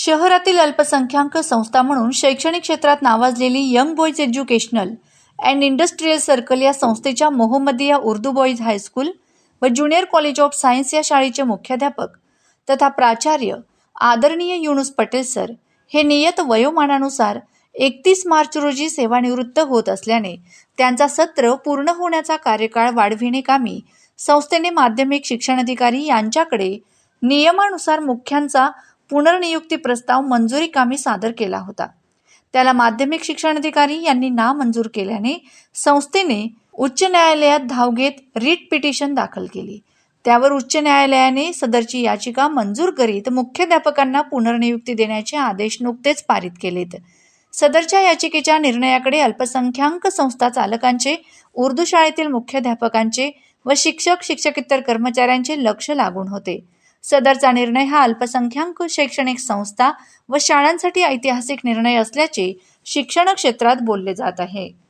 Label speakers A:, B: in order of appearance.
A: शहरातील अल्पसंख्याक संस्था म्हणून शैक्षणिक क्षेत्रात नावाजलेली young boys educational and industrial circle या संस्थेच्या Mohammadia Urdu boys high school व ज्युनियर कॉलेज ऑफ सायन्स या शाळेचे मुख्याध्यापक तथा प्राचार्य आदरणीय युनुस पटेल सर हे नियत वयोमानानुसार एकतीस मार्च रोजी सेवानिवृत्त होत असल्याने त्यांचा सत्र पूर्ण होण्याचा कार्यकाळ वाढविणे कामी संस्थेने माध्यमिक शिक्षणाधिकारी यांच्याकडे नियमानुसार मुख्यांचा पुनर्नियुक्ती प्रस्ताव मंजुरी कामी सादर केला होता. त्याला माध्यमिक शिक्षणाधिकारी यांनी नामंजूर केल्याने संस्थेने उच्च न्यायालयात धाव घेत रिट पिटिशन दाखल केली. त्यावर उच्च न्यायालयाने सदरची याचिका मंजूर करीत मुख्याध्यापकांना पुनर्नियुक्ती देण्याचे आदेश नुकतेच पारित केलेत. सदरच्या याचिकेच्या निर्णयाकडे अल्पसंख्याक संस्था चालकांचे उर्दू शाळेतील मुख्याध्यापकांचे व शिक्षक शिक्षकेतर कर्मचाऱ्यांचे लक्ष लागून होते. सदरचा निर्णय हा अल्पसंख्याक शैक्षणिक संस्था व शाळांसाठी ऐतिहासिक निर्णय असल्याचे शिक्षण क्षेत्रात बोलले जात आहे.